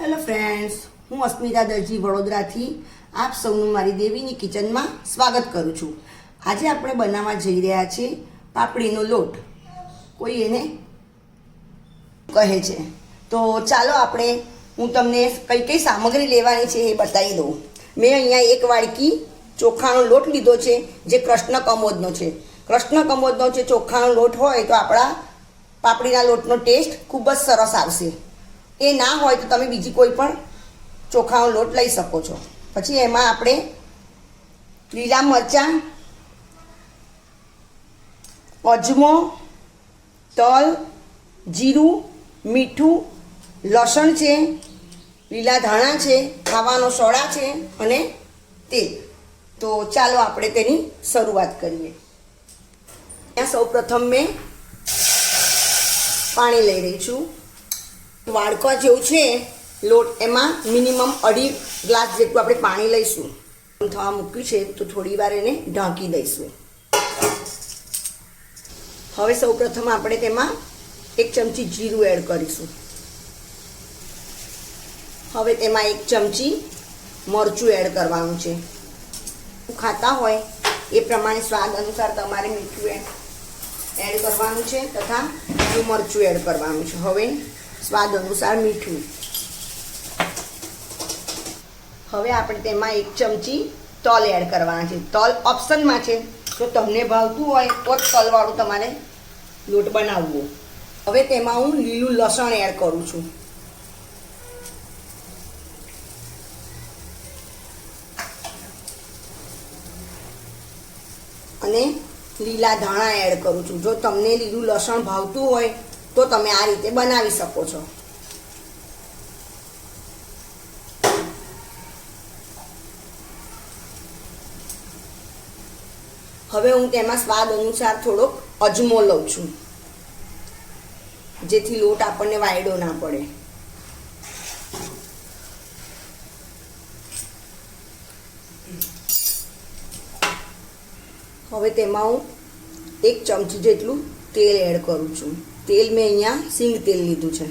Hello friends હું અસ્મિતા દરજી વડોદરાથી આપ સૌનું મારી દેવીની કિચનમાં સ્વાગત કરું છું. આજે આપણે બનાવવા જઈ રહ્યા છીએ પાપડીનો લોટ. કોઈ એને કહે છે. તો ચાલો આપણે હું તમને કઈ કઈ સામગ્રી લેવાની છે એ બતાવી દઉં. મેં અહીંયા એક વાડકી ચોખાનો લોટ લીધો છે, જે કૃષ્ણ કમોદનો છે. કૃષ્ણ કમોદનો જે ચોખાનો લોટ હોય તો આપણા પાપડીના લોટનો ટેસ્ટ ખૂબ જ સરસ આવશે. એ ના હોય તો તમે બીજી કોઈ પણ ચોખાનો લોટ લઈ શકો છો. પછી એમાં આપણે લીલા મરચાં, અજમો, તલ, જીરું, મીઠું, લસણ છે, લીલા ધાણા છે, ખાવાનો સોડા છે અને તેલ. તો ચાલો આપણે તેની શરૂઆત કરીએ. ત્યાં સૌ પ્રથમ મેં પાણી લઈ રહી છું. વાડકા જેવું છે, લોટ એમાં મિનિમમ અઢી ગ્લાસ જેટલું આપણે પાણી લઈશું. થવા મૂક્યું છે, તો થોડી વાર એને ઢાંકી દઈશું. હવે સૌ પ્રથમ આપણે તેમાં એક ચમચી જીરું એડ કરીશું. હવે તેમાં એક ચમચી મરચું એડ કરવાનું છે. ખાતા હોય એ પ્રમાણે સ્વાદ અનુસાર તમારે મીઠું એડ એડ કરવાનું છે તથા મરચું એડ કરવાનું છે. હવે સ્વાદ અનુસાર મીઠું. હવે આપણે તેમાં એક ચમચી તલ એડ કરવાના છે. તલ ઓપ્શનમાં છે. જો તમને ભાવતું હોય તો જ તલવાળું તમારે લોટ બનાવવો. હવે તેમાં હું લીલું લસણ એડ કરું છું. અને લીલા ધાણા એડ કરું છું. જો તમને લીલું લસણ ભાવતું હોય તો તમે આ રીતે બનાવી શકો છો. હવે હું તેમાં સ્વાદ અનુસાર થોડોક અજમો લઉં છું, જેથી લોટ આપણને વાયડો ના પડે. હવે તેમાં હું એક ચમચી જેટલું તેલ એડ કરું છું. તેલ મેં અહીંયા સિંગ તેલ લીધું છે.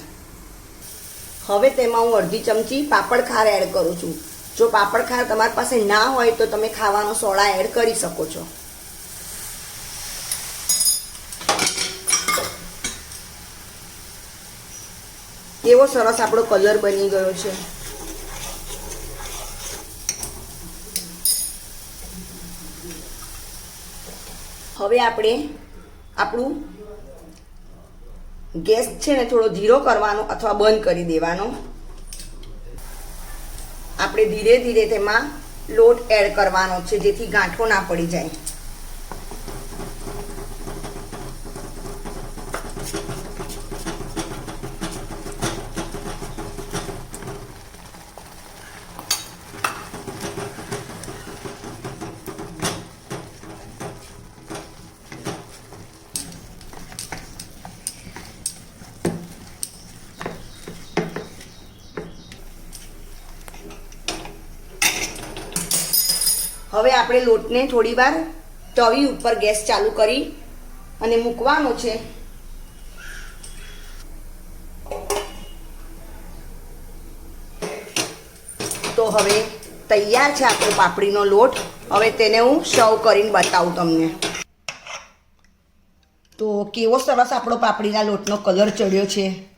હવે તેમાં હું અડધી ચમચી પાપડ ખાર એડ કરું છું. જો પાપડ ખાર તમારી પાસે ના હોય તો તમે ખાવાનો સોડા એડ કરી શકો છો. કેવો સરસ આપણો કલર બની ગયો છે. હવે આપણે આપણું ગેસ છે ને થોડો ધીરો કરવાનો અથવા બંધ કરી દેવાનો. આપણે ધીરે ધીરે તેમાં લોટ એડ કરવાનો છે જેથી ગાંઠો ના પડી જાય. હવે આપણે લોટને થોડી વાર તવી ઉપર ગેસ ચાલુ કરી અને મૂકવાનો છે. તો હવે તૈયાર છે આપણો પાપડીનો લોટ. હવે તેને હું સર્વ કરીને બતાવું તમને. તો કેવો સરસ આપણો પાપડીના લોટનો કલર ચડ્યો છે.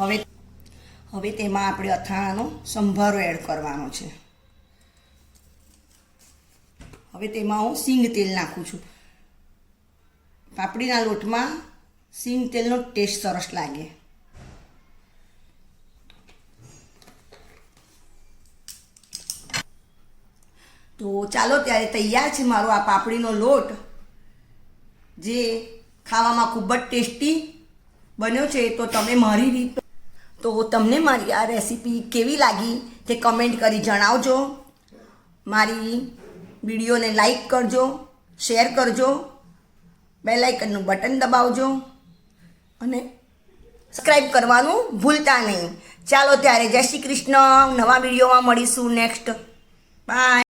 હવે હવે તેમાં આપણે અથાણાનો સંભારો એડ કરવાનો છે. હવે તેમાં હું સિંગ તેલ નાખું છું. પાપડીના લોટમાં સિંગ તેલનો ટેસ્ટ સરસ લાગે. તો ચાલો ત્યારે તૈયાર છે મારો આ પાપડીનો લોટ, જે ખાવામાં ખૂબ જ ટેસ્ટી બન્યો છે. તો તમે મારી રીત તો તમને મારી આ રેસીપી કેવી લાગી તે કમેન્ટ કરી જણાવજો. મારી વિડીયોને લાઈક કરજો શેર કરજો બે લાઇકનનું બટન દબાવજો અને સબસ્ક્રાઈબ કરવાનું ભૂલતા નહીં. ચાલો ત્યારે જય શ્રી કૃષ્ણ. નવા વિડીયોમાં મળીશું નેક્સ્ટ બાય